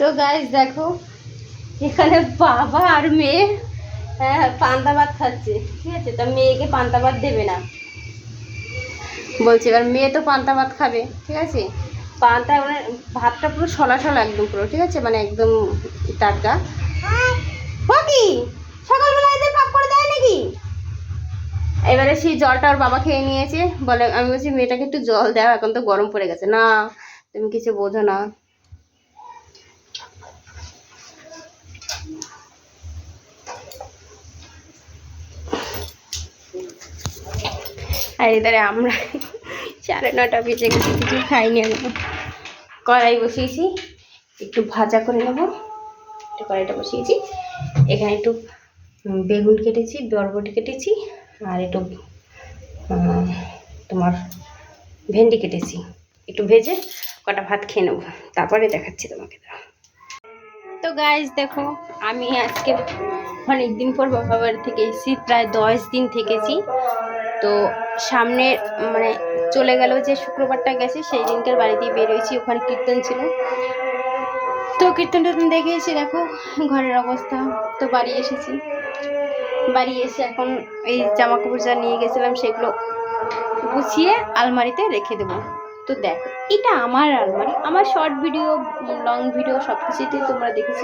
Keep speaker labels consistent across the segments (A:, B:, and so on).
A: তো গাইজ দেখো, এখানে বাবা আর মেয়ে হ্যাঁ পান্তা ভাত খাচ্ছে, ঠিক আছে? তা মেয়েকে পান্তা ভাত দেবে না। বলছে, এবার মেয়ে তো পান্তা ভাত খাবে, ঠিক আছে? পান্তা মানে ভাতটা পুরো সলা সলা একদম পুরো, ঠিক আছে? মানে একদম টাটকা। সকালবেলা দেয় এবারে সেই জলটা ওর বাবা খেয়ে নিয়েছে। বলে, আমি বলছি, মেয়েটাকে একটু জল দাও, এখন তো গরম পড়ে গেছে। না, তুমি কিছু বোঝো না। আর এবারে আমরা সাড়ে নটা বেজে গেছি, কিছু খাইনি আমি কড়াই বসিয়েছি, একটু ভাজা করে নেব। একটু কড়াইটা বসিয়েছি। এখানে একটু বেগুন কেটেছি, বরবটি কেটেছি, আর একটু তোমার ভেন্ডি কেটেছি। একটু ভেজে কটা ভাত খেয়ে নেব। তারপরে দেখাচ্ছি তোমাকে। তো গাইজ দেখো, আমি আজকে অনেক দিন পর বাবা বাড়ি থেকে এসেছি, প্রায় দশ দিন থেকেছি। তো সামনে মানে চলে গেল যে শুক্রবারটা গেছে, সেই দিনকার বাড়িতেই বেরোয়েছি ওখানে কীর্তন ছিল। তো কীর্তন টীর্তন দেখে এসে দেখো, ঘরের অবস্থা। তো বাড়ি এসেছি। বাড়ি এসে এখন এই জামা কাপড় যা নিয়ে গেছিলাম, সেগুলো গুছিয়ে আলমারিতে রেখে দেবো। তো দেখো, এটা আমার আলমারি, আমার শর্ট ভিডিও, লং ভিডিও সব কিছুতে তোমরা দেখেছ।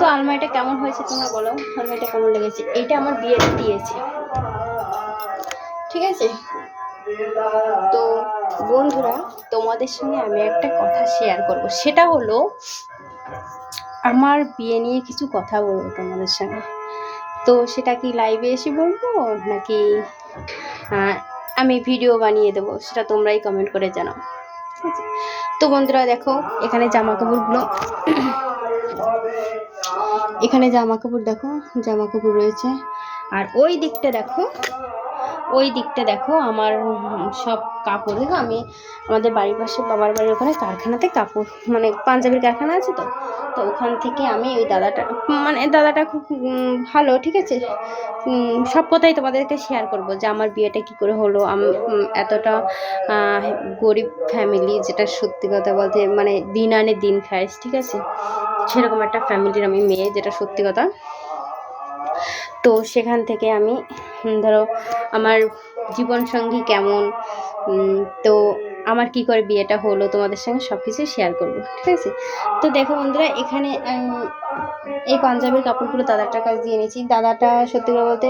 A: তো আলমারিটা কেমন হয়েছে তোমরা বলো, আলমারিটা কেমন লেগেছে? এটা আমার বিয়েতে দিয়েছে। ঠিক আছে? তো বন্ধুরা, তোমাদের সঙ্গে আমি একটা কথা শেয়ার করব। সেটা হলো, আমার বিয়ে নিয়ে কিছু কথা বলব তোমাদের সঙ্গে। তো সেটা কি লাইভে এসে বলব, নাকি আমি ভিডিও বানিয়ে দেবো? সেটা তোমরাই কমেন্ট করে জানাও। ঠিক আছে? তো বন্ধুরা, দেখো, এখানে জামা কাপড়গুলো এখানে জামা কাপড় দেখো জামা কাপড় রয়েছে। আর ওই দিকটা দেখো ওই দিকটা দেখো, আমার সব কাপড় আমি আমাদের বাড়ির পাশে, বাবার বাড়ির ওখানে কারখানাতে কাপড় মানে পাঞ্জাবির কারখানা আছে তো তো ওখান থেকে আমি ওই দাদাটা মানে দাদাটা খুব ভালো, ঠিক আছে? সব কথাই তোমাদেরকে শেয়ার করব, যে আমার বিয়েটা কি করে হলো, আমি এতটা গরিব ফ্যামিলি যেটা সত্যি কথা বলতে মানে দিন আনে দিন খায়, ঠিক আছে? সেরকম একটা ফ্যামিলির আমি মেয়ে, যেটা সত্যি কথা। তো সেখান থেকে আমি ধরো আমার জীবনসঙ্গী কেমন? তো আমার কি করে বিয়েটা হলো তোমাদের সঙ্গে সব কিছু শেয়ার করব, ঠিক আছে? তো দেখো বন্ধুরা, এখানে এই পাঞ্জাবির কাপড়গুলো দাদাটার কাছ দিয়ে নিয়েছি দাদাটা সত্যি করে বলতে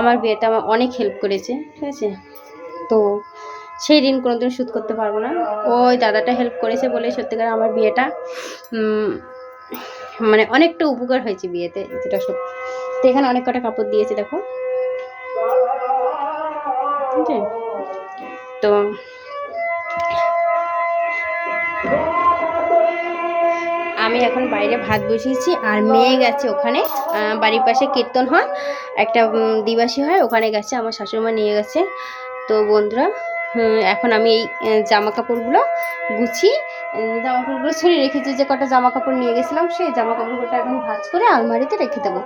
A: আমার বিয়েটা আমার অনেক হেল্প করেছে, ঠিক আছে? তো সেই ঋণ কোনোদিন শোধ করতে পারব না। ওই দাদাটা হেল্প করেছে বলে সত্যিকার আমার বিয়েটা মানে অনেকটা উপকার হয়েছে বিয়েতে, যেটা সত্যি। তো এখানে অনেক কটা কাপড় দিয়েছে, দেখো। আছে? তো আমি এখন বাইরে ভাত বসিয়েছি আর মেয়ে গেছে ওখানে। বাড়ির পাশে কীর্তন হয় একটা দিবাসী হয়, ওখানে গেছে, আমার শাশুড়িমা নিয়ে গেছে। তো বন্ধুরা এখন আমি এই জামা কাপড়গুলো গুছিয়ে জামা কাপড়গুলো ছড়িয়ে রেখেছি, যে কটা জামা কাপড় নিয়ে গেছিলাম, সেই জামা কাপড়গুলো এখন ভাঁজ করে আলমারিতে রেখে দেবো।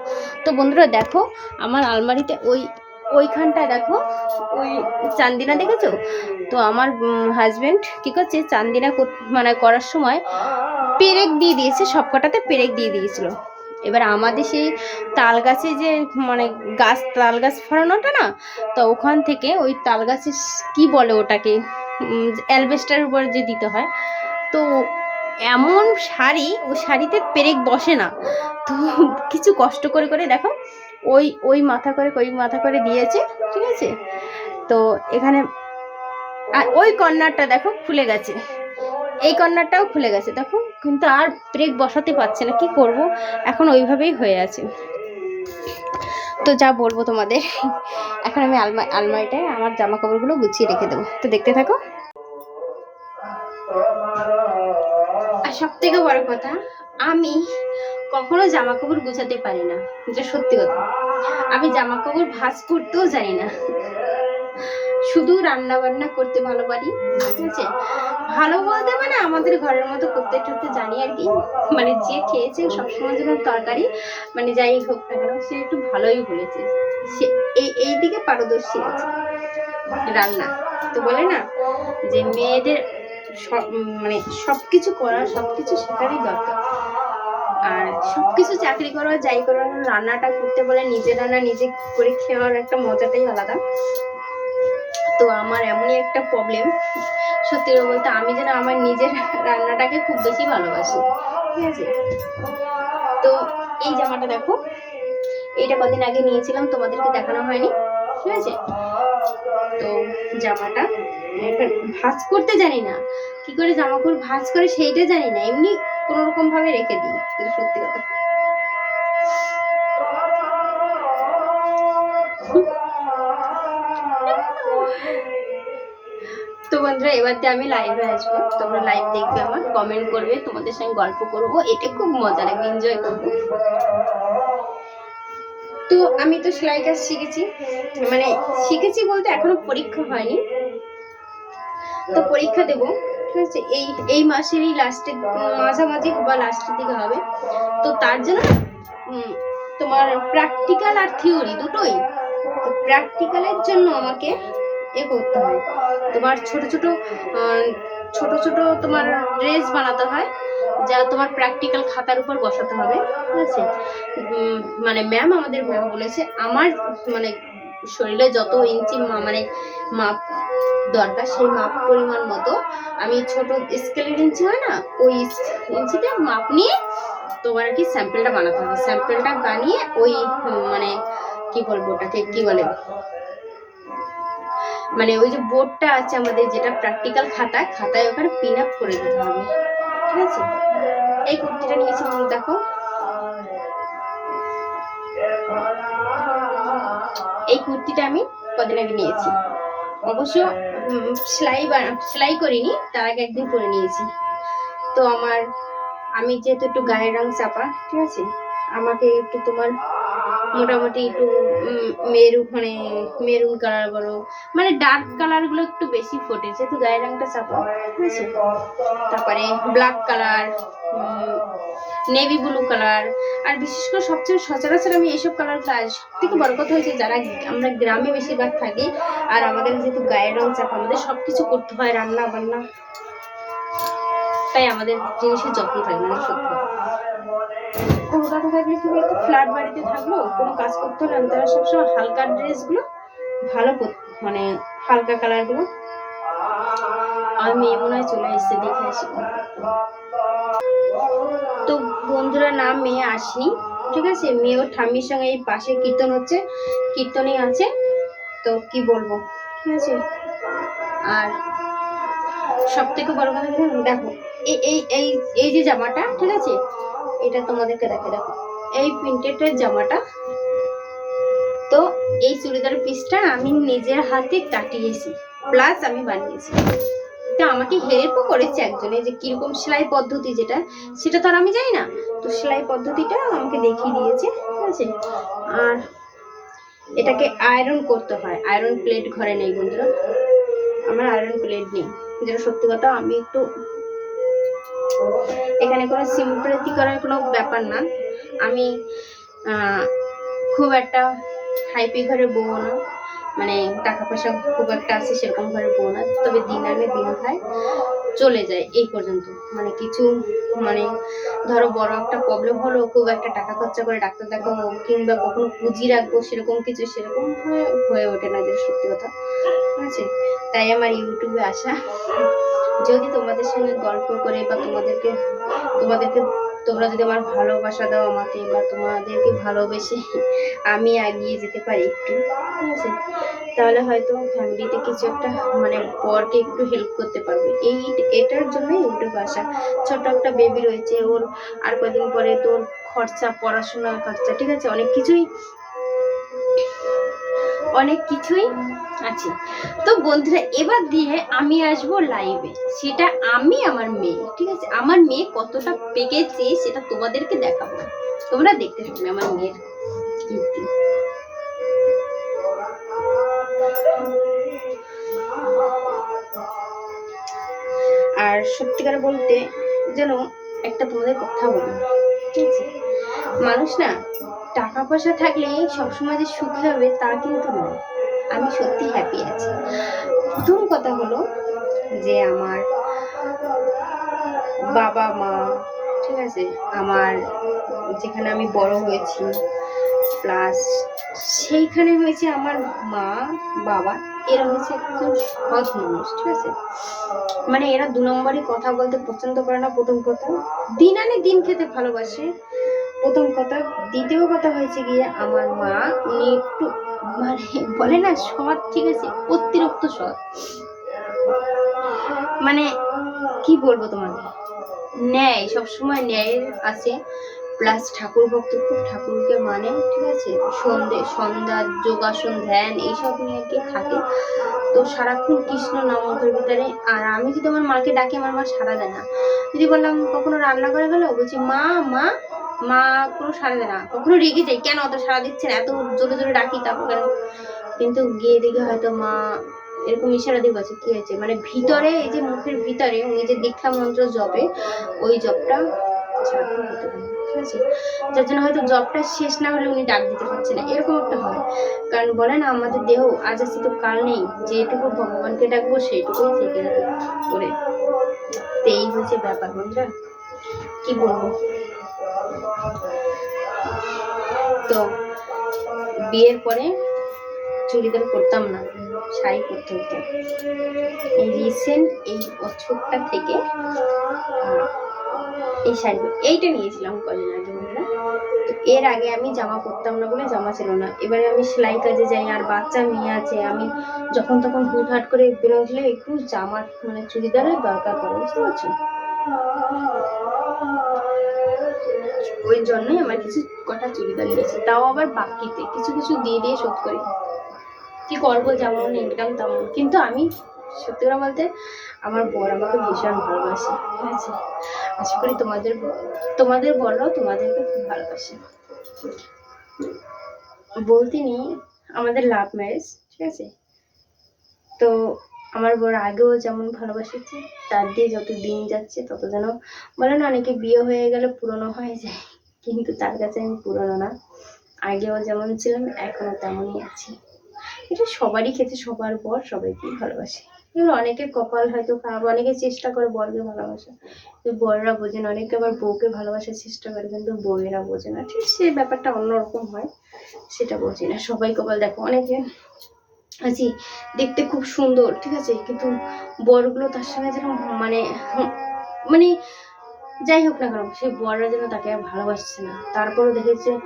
A: তো বন্ধুরা, দেখো, আমার আলমারিতে ওই ওইখানটায় দেখো, ওই চান্দিনা দেখেছ? তো আমার হাজব্যান্ড কী করছে, চান্দিনা মানে করার সময় পেরেক দিয়ে দিয়েছে সব কটাতে পেরেক দিয়ে দিয়েছিল। এবার আমাদের সেই তাল গাছে যে মানে গাছ তাল গাছ ফরানোটা না, তো ওখান থেকে ওই তাল গাছে কি বলে ওটাকে অ্যালবেস্টার উপর যে দিতে হয়, তো এমন শাড়ি, ও শাড়িতে পেরেক বসে না। তো কিছু কষ্ট করে করে দেখো ওই ওই মাথা করে, ওই মাথা করে দিয়েছে, ঠিক আছে? তো এখানে, আর ওই কর্নারটা দেখো খুলে গেছে। এই কর্নারটাও খুলে গেছে, দেখো? কিন্তু আর ব্রেক বসাতে পারছে না, কি করব? এখন ওইভাবেই হয়ে আছে। তো যা বলব তোমাদের, এখন আমি আলমা, আলমারিটায় আমার জামা কাপড়গুলো গুছিয়ে রেখে দেবো। তো দেখতে থাকো। আর সব থেকে বড় কথা, আমি কখনো জামা কাপড় গুছাতে পারি না যেটা সত্যি কথা। আমি জামা কাপড় ভাঁজ করতেও জানি না। শুধু রান্না বান্না করতে ভালো পারি ঠিক আছে? ভালো বলতে মানে আমাদের ঘরের মতো করতে টরতে জানি আর কি। মানে যে খেয়েছে সবসময় যখন তরকারি মানে যাই হোক না কেন, সে একটু ভালোই বলেছে। সে এই এই দিকে পারদর্শী আছে রান্না। তো বলে না যে মেয়েদের সব মানে সব কিছু করা সব কিছু শেখারই দরকার। আর সব কিছু চাকরি করো, যাই করো, রান্নাটা করতে বলে নিজে রান্না নিজে করে খাওয়ার একটা মজাটাই আলাদা। তো আমার এমনই একটা প্রবলেম সত্যি বলতে আমি যেন আমার নিজের রান্নাটাকে খুব বেশি ভালোবাসি। ঠিক আছে? তো এই জামাটা দেখো। এইটা কদিন আগে নিয়েছিলাম, তোমাদেরকে দেখানো হয়নি। ঠিক আছে? তো জামাটা ভাঁজ করতে জানি না। কি করে জামা কাপড় ভাঁজ করে সেইটা জানি না। এমনি কোনো রকম ভাবে রেখে দিই, এটা সত্যি কথা। তো বন্ধুরা, এবার আমি লাইভে আসব। তোমরা লাইভ দেখবে আমার কমেন্ট করবে, তোমাদের সঙ্গে গল্প করব। এটা খুব মজা লাগবে এনজয় করব। তো আমি তো সেলাই কাজ শিখেছি। মানে শিখেছি বলতে এখনও পরীক্ষা হয়নি। তো পরীক্ষা দেব। আছে এই এই মাসের এই লাস্টে মাঝামাঝি বা লাস্টের দিকে হবে। তো তার জন্য তোমার প্র্যাকটিক্যাল আর থিওরি দুটোই। প্র্যাকটিক্যালের জন্য আমাকে এ করতে হয়। তোমার ছোট ছোট ছোট ছোট তোমার ড্রেস বানাতে হয়, যা তোমার প্র্যাকটিক্যাল খাতার উপর বসাতে হবে। ঠিক আছে? মানে ম্যাম আমাদের ম্যাম বলেছে, আমার মানে শরীরে যত ইঞ্চি মানে মাপ দরকার সেই মাপ পরিমাণ মতো আমি ছোট স্কেলের ইঞ্চি হয় না, ওই ইঞ্চিতে মাপ নিয়ে তোমার কি স্যাম্পেলটা বানাতে হবে। স্যাম্পেলটা বানিয়ে ওই মানে কি বলব ওটাকে, কি বলে? মানে ওই যে বোর্ডটা আছে আমাদের যেটা প্র্যাকটিক্যাল খাতা, খাতায় ওখানে পিন আপ করে দিতে হবে। ঠিক আছে? এই কুর্তিটা নিয়েছি, দেখো। এই কুর্তিটা আমি কদিন আগে নিয়েছি। অবশ্য সেলাই সেলাই করিনি, তার আগে একদিন পরে নিয়েছি। তো আমার, আমি যেহেতু একটু গায়ের রং চাপা, ঠিক আছে? আমাকে একটু তোমার মোটামুটি একটু মেরু মানে মেরুন কালার বলো মানে ডার্ক কালারগুলো একটু বেশি ফোটে, যেহেতু গায়ের রংটা চাপা, ঠিক আছে? তারপরে black colour navy blue colour আর বিশেষ করে সবচেয়ে সচরাচর আমি এইসব কালারগুলো আজ সব থেকে বড় কথা হয়েছে যারা আমরা গ্রামে বেশিরভাগ থাকি আর আমাদের যেহেতু গায়ের রং চাপ, আমাদের সব কিছু করতে হয়, রান্না বান্না। তাই আমাদের জিনিসের যত্ন থাকে না, সত্যি। কলকাতা থাকলে কি বলতো ফ্ল্যাট বাড়িতে থাকল কোনো কাজ করতে হলে আমি তারা সবসময় হালকা ড্রেসগুলো ভালো মানে হালকা কালারগুলো আর মেয়ে মনে হয় চলে এসছে দেখে আসি। বন্ধুরা, না, মেয়ে আসেনি। ঠিক আছে? মেয়ে ওর ঠাম্মির সঙ্গে এই পাশে কীর্তন হচ্ছে কীর্তনে আছে। তো কি বলব? ঠিক আছে? আর সব থেকে বড় কথা দেখো, এই এই এই এই যে জামাটা, ঠিক আছে? এটা তোমাদেরকে দেখে দেখো। এই প্রিন্টেডের জামাটা। তো এই চুড়িদার পিসটা আমি নিজের হাতে কাটিয়েছি, প্লাস আমি বানিয়েছি। তো আমাকে হেল্পও করেছে একজনে। যে কীরকম সেলাই পদ্ধতি যেটা, সেটা তো আর আমি জানি না। তো সেলাই পদ্ধতিটা আমাকে দেখিয়ে দিয়েছে, ঠিক আছে? আর এটাকে আয়রন করতে হয়। আয়রন প্লেট ঘরে নেই বন্ধুরা। আমার আয়রন প্লেট নেই। যেটা সত্যি কথা, আমি একটু এখানে কোনো সিম্পলিটি করার কোনো ব্যাপার না। আমি খুব একটা হাইপি ঘরে বউ না। মানে টাকা পয়সা খুব একটা আছে সেরকম ঘরে বউ না, তবে দিন আনে দিন খায়, চলে যায় এই পর্যন্ত। মানে কিছু মানে ধরো বড় একটা প্রবলেম হলো, খুব একটা টাকা খরচা করে ডাক্তার দেখাবো, কিংবা কখনো পুঁজি রাখব, সেরকম কিছু সেরকম হয়ে ওঠে না যে সত্যি কথা, ঠিক আছে? তাই আমার ইউটিউবে আসা। যদি তোমাদের সঙ্গে গল্প করে বা তোমাদেরকে তোমাদেরকে তোমরা যদি আমার ভালোবাসা দাও আমাকে বা তোমাদেরকে ভালোবেসে আমি এগিয়ে যেতে পারি একটু, ঠিক আছে? তাহলে হয়তো ফ্যামিলিতে কিছু একটা মানে বরকে একটু হেল্প করতে পারবে। এই এটার জন্যই ইউটিউব আসা ছোট একটা বেবি রয়েছে, ওর আর কদিন পরে তোর খরচা, পড়াশোনার খরচা, ঠিক আছে? অনেক কিছুই অনেক কিছুই আছে। তো বন্ধুরা, এবার দিয়ে আমি আসব লাইভে সেটা আমি আমার মেয়ে, ঠিক আছে? আমার মেয়ে কতটা পেকেছে সেটা তোমাদেরকে দেখাবো। তোমরা দেখতে থাকবে আমার মেয়ের কীর্তি। আর সত্যিকার বলতে, যেন একটা তোমাদের কথা বলি, ঠিক আছে? মানুষ না, টাকা পয়সা থাকলে সবসময় যে সুখী হবে তা কিন্তু নয়। আমি সত্যি হ্যাপি আছি। প্রথম কথা হলো যে আমার বাবা মা, ঠিক আছে, আমার যেখানে আমি বড় হয়েছি প্লাস সেইখানে হয়েছে আমার মা, বাবা, এরা হয়েছে একজন সৎ মানুষ, ঠিক আছে? মানে এরা দু নম্বরই কথা বলতে পছন্দ করে না, প্রথম কথা। দিন আনে দিন খেতে ভালোবাসে। প্রথম কথা, দ্বিতীয় কথা হয়েছে গিয়ে আমার মা উনি একটু মানে বলে না, সৎ, ঠিক আছে, অতিরিক্ত সৎ। মানে কি বলব তোমাকে? ন্যায়, সবসময় ন্যায়ের আছে। প্লাস ঠাকুর ভক্ত খুব ঠাকুরকে মানে ঠিক আছে? সন্ধে, সন্ধ্যা, যোগাসন, ধ্যান, এইসব নিয়ে কি থাকে। তো সারাক্ষণ কৃষ্ণ নামকের ভিতরে, আর আমি যদি আমার মাকে ডাকি, আমার মা সারা দেয় না। যদি বললাম, কখনো রান্না করে গেলো? বলছি, মা মা মা কোনো সারা দেয় না। কখনো রেগে যায়। কেন অত সারা দিচ্ছে না? এত জোরে জোরে ডাকি তারপর কেন? কিন্তু গিয়ে দেখে হয়তো মা এরকম ইশারা দিয়ে বলছে, কি হয়েছে? মানে ভিতরে এই যে মুখের ভিতরে উনি যে দীক্ষা মন্ত্র জপে, ওই জপটা পারে ঠিক আছে। যার জন্য হয়তো জবটা শেষ না হলে উনি ডাক দিতে পারছে না। এরকম একটা হয়। কারণ বলে না, আমাদের দেহ আজ আছে তো কাল নেই। যেটুকু ভগবানকে ডাকবো সেইটুকুই থেকে যাবে করে। তো এই হচ্ছে ব্যাপার বন্ধুরা। কি বলব? তো বিয়ের পরে চুড়িদার করতাম না, শাড়ি পরতে হতো। এই রিসেন্ট এই বছরটা থেকে এই শাড়ি এইটা নিয়েছিলাম কদিন আগে বন্ধুরা। তো এর আগে আমি জামা পরতাম না বলে জামা ছিল না। এবারে আমি সেলাই কাজে যাই, আর বাচ্চা মেয়ে আছে, আমি যখন তখন হুটহাট করে বেরোলে একটু জামার মানে চুড়িদারের দরকার পড়ে, বুঝতে পারছ? ওই জন্যই আমার কিছু কটা চুড়িদার নিয়েছি তাও আবার বাকিতে। কিছু কিছু দিয়ে দিয়ে শোধ করি। কি করব, যেমন ইনকাম তেমন। কিন্তু আমি, সত্যি কথা বলতে, আমার বর আমাকে ভীষণ ভালোবাসে। ঠিক আছে? আশা করি তোমাদের তোমাদের বড়রাও তোমাদেরকে খুব ভালোবাসে। বলতে নেই, আমাদের লাভ ম্যারেজ ঠিক আছে? তো আমার বর আগেও যেমন ভালোবাসেছে, তার দিয়ে যত দিন যাচ্ছে তত যেন বলে না, অনেকে বিয়ে হয়ে গেলে পুরনো হয়ে যায়। কিন্তু তার কাছে আমি পুরনো না। আগেও যেমন ছিলাম, এখনও তেমনই আছি। এটা সবারই ক্ষেত্রে সবার বর সবাইকেই ভালোবাসে। এবার অনেকের কপাল হয়তো খারাপ, অনেকে চেষ্টা করে বরকে ভালোবাসা। বররা বোঝে না, অনেকে আবার বউকে ভালোবাসার চেষ্টা করে, কিন্তু বউয়েরা বোঝে না। ঠিক সে ব্যাপারটা অন্যরকম হয়, সেটা বোঝে না। সবাই কপাল দেখো, অনেকে আছি, দেখতে খুব সুন্দর, ঠিক আছে? কিন্তু বরগুলো তার সঙ্গে যেন মানে মানে যাই হোক না কেন, সেই বররা যেন তাকে আর ভালোবাসছে না। তারপরও দেখেছে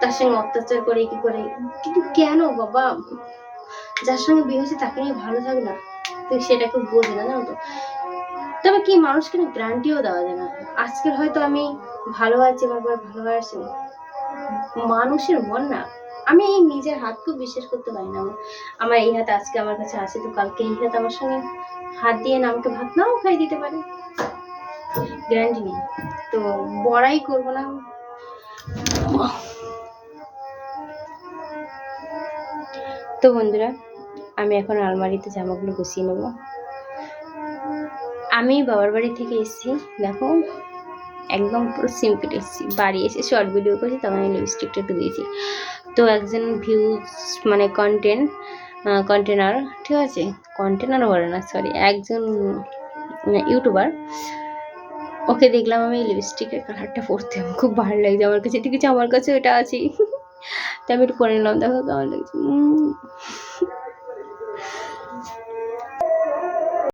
A: তার সঙ্গে অত্যাচার করে, কি করে। কিন্তু কেন বাবা? যার সঙ্গে বিয়ে হয়েছে তাকে নিয়ে ভালো থাক না। তো সেটা কেউ বোঝে না, জানো তো। তবে কি মানুষকে না গ্যারান্টিও দেওয়া যায় না। আজকের হয়তো আমি ভালো আছি পর ভালো আছে। মানুষের মন না। আমি এই নিজের হাতকেও বিশ্বাস করতে পারি না। আমার এই হাত আজকে আমার কাছে আছে, তো কালকে এই হাত আমার সঙ্গে হাত দিয়ে না আমাকে ভাত নাও খাই দিতে পারে। গ্যারান্টি নেই তো বড়াই করব না। তো বন্ধুরা, আমি এখন আলমারিতে জামাগুলো গুছিয়ে নেব। আমি বাবার বাড়ি থেকে এসেছি। দেখো, একদম পুরো সিম্পল এসেছি। বাড়ি এসে শর্ট ভিডিও করেছি, তখন আমি লিপস্টিকটা একটু দিয়েছি। তো একজন ভিউজ মানে কন্টেন্ট কন্টেনার ঠিক আছে? কন্টেনার বলে না সরি একজন ইউটিউবার ওকে দেখলাম আমি লিপস্টিকের কালারটা পরতে, আমার খুব ভালো লাগছে, আমার কাছে ঠিক আছে আমার কাছে এটা আছে তো আমি একটু পরে নিলাম, দেখো কেমন লাগছে।